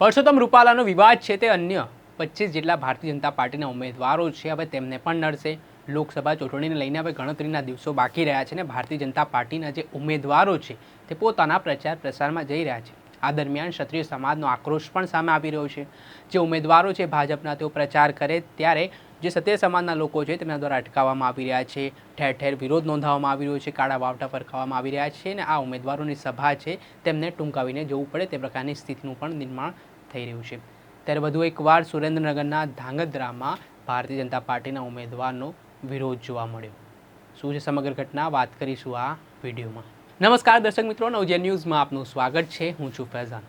પરસોત્તમ રૂપાલાનો વિવાદ છે તે અન્ય પચીસ જેટલા ભારતીય જનતા પાર્ટીના ઉમેદવારો છે. હવે તેમને પણ નડશે. લોકસભા ચૂંટણીને લઈને હવે ગણતરીના દિવસો બાકી રહ્યા છે ને ભારતીય જનતા પાર્ટીના જે ઉમેદવારો છે તે પોતાના પ્રચાર પ્રસારમાં જઈ રહ્યા છે. આ દરમિયાન ક્ષત્રિય સમાજનો આક્રોશ પણ સામે આવી રહ્યો છે. જે ઉમેદવારો છે ભાજપના તેઓ પ્રચાર કરે ત્યારે જે સત્ય સમાજના લોકો છે તેમના દ્વારા અટકાવવામાં આવી રહ્યા છે. ઠેર ઠેર વિરોધ નોંધાવવામાં આવી રહ્યો છે. કાળા વાવટા ફરકાવવામાં આવી રહ્યા છે અને આ ઉમેદવારોની સભા છે તેમને ટૂંકાવીને જવું પડે તે પ્રકારની સ્થિતિનું પણ નિર્માણ થઈ રહ્યું છે. ત્યારે વધુ એકવાર સુરેન્દ્રનગરના ધાંગધ્રામાં ભારતીય જનતા પાર્ટીના ઉમેદવારનો વિરોધ જોવા મળ્યો. શું છે સમગ્ર ઘટના? વાત કરીશું આ વિડીયોમાં. નમસ્કાર દર્શક મિત્રો, નવજે ન્યૂઝમાં આપનું સ્વાગત છે. હું છું ફૈઝાન.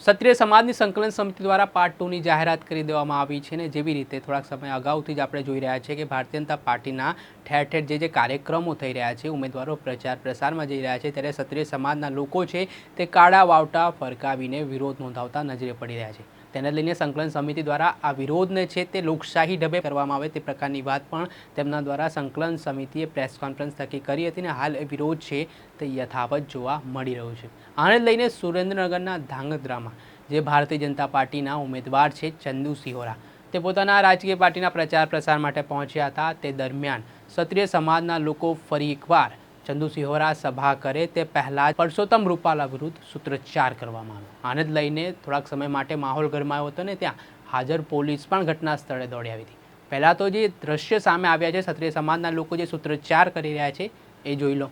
ક્ષત્રિય સમાજની સંકલન સમિતિ દ્વારા પાર્ટ ટુની જાહેરાત કરી દેવામાં આવી છે ને જેવી રીતે થોડાક સમય અગાઉથી જ આપણે જોઈ રહ્યા છીએ કે ભારતીય જનતા પાર્ટીના ઠેર ઠેર જે જે કાર્યક્રમો થઈ રહ્યા છે, ઉમેદવારો પ્રચાર પ્રસારમાં જઈ રહ્યા છે, ત્યારે ક્ષત્રિય સમાજના લોકો છે તે કાળા વાવટા ફરકાવીને વિરોધ નોંધાવતા નજરે પડી રહ્યા છે. તેને લઈને સંકલન સમિતિ દ્વારા આ વિરોધને છે તે લોકશાહી ઢબે કરવામાં આવે તે પ્રકારની વાત પણ તેમના દ્વારા સંકલન સમિતિએ પ્રેસ કોન્ફરન્સ થકી કરી હતી અને હાલ એ વિરોધ છે તે યથાવત જોવા મળી રહ્યો છે. આને લઈને સુરેન્દ્રનગરના ધાંગધ્રામાં, જે ભારતીય જનતા પાર્ટીના ઉમેદવાર છે ચંદુ સિહોરા, તે પોતાના રાજકીય પાર્ટીના પ્રચાર પ્રસાર માટે પહોંચ્યા હતા. તે દરમિયાન ક્ષત્રિય સમાજના લોકો ફરી એકવાર ચંદુ હોરા સભા કરે તે પહેલાં પરસોત્તમ રૂપાલા વિરુદ્ધ સૂત્રોચ્ચાર કરવામાં આવ્યો. આને જ લઈને થોડાક સમય માટે માહોલ ગરમાયો હતો ને ત્યાં હાજર પોલીસ પણ ઘટના સ્થળે દોડી આવી હતી. પહેલાં તો જે દ્રશ્ય સામે આવ્યા છે, ક્ષત્રિય સમાજના લોકો જે સૂત્રોચ્ચાર કરી રહ્યા છે, એ જોઈ લો.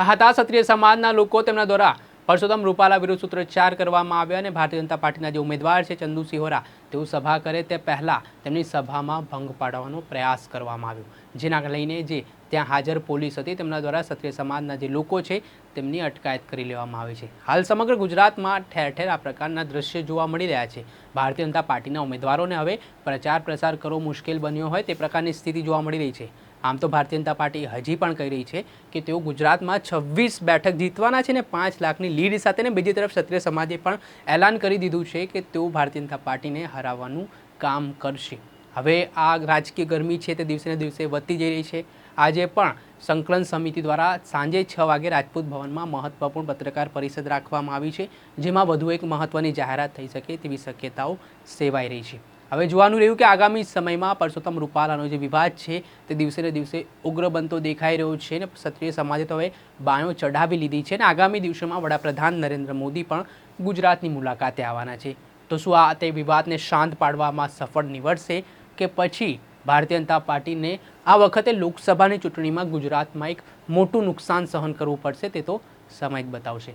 હતા ક્ષત્રિય સમાજના લોકો તેમના દ્વારા પરસોત્તમ રૂપાલા વિરુદ્ધ સૂત્રોચ્ચાર કરવામાં આવ્યા અને ભારતીય જનતા પાર્ટીના જે ઉમેદવાર છે ચંદુ સિહોરા, તેઓ સભા કરે તે પહેલાં તેમની સભામાં ભંગ પાડવાનો પ્રયાસ કરવામાં આવ્યો. જેના લઈને જે ત્યાં હાજર પોલીસ હતી તેમના દ્વારા ક્ષત્રિય સમાજના જે લોકો છે તેમની અટકાયત કરી લેવામાં આવી છે. હાલ સમગ્ર ગુજરાતમાં ઠેર ઠેર આ પ્રકારના દ્રશ્ય જોવા મળી રહ્યા છે. ભારતીય જનતા પાર્ટીના ઉમેદવારોને હવે પ્રચાર પ્રસાર કરવો મુશ્કેલ બન્યો હોય તે પ્રકારની સ્થિતિ જોવા મળી રહી છે. આમ તો ભારતીય જનતા પાર્ટી હજી પણ કહી રહી છે કે તેઓ ગુજરાતમાં છવ્વીસ બેઠક જીતવાના છે ને પાંચ લાખની લીડ સાથે ને બીજી તરફ ક્ષત્રિય સમાજે પણ એલાન કરી દીધું છે કે તેઓ ભારતીય જનતા પાર્ટીને હરાવવાનું કામ કરશે. હવે આ રાજકીય ગરમી છે તે દિવસે ને દિવસે વધતી જઈ રહી છે. આજે પણ સંકલન સમિતિ દ્વારા સાંજે છ વાગે રાજપૂત ભવનમાં મહત્વપૂર્ણ પત્રકાર પરિષદ રાખવામાં આવી છે, જેમાં વધુ એક મહત્વની જાહેરાત થઈ શકે તેવી શક્યતાઓ સેવાઈ રહી છે. હવે જોવાનું રહ્યું કે આગામી સમયમાં પરસોત્તમ રૂપાલાનો જે વિવાદ છે, તે દિવસે ને દિવસે ઉગ્ર બનતો દેખાઈ રહ્યો છે ને ક્ષત્રિય સમાજે તો હવે બાયો ચઢાવી લીધી છે અને આગામી દિવસોમાં વડાપ્રધાન નરેન્દ્ર મોદી પણ ગુજરાતની મુલાકાતે આવવાના છે. તો શું આ તે વિવાદને શાંત પાડવામાં સફળ નીવડશે કે પછી ભારતીય જનતા પાર્ટીને આ વખતે લોકસભાની ચૂંટણીમાં ગુજરાતમાં એક મોટું નુકસાન સહન કરવું પડશે તે તો સમય જ બતાવશે.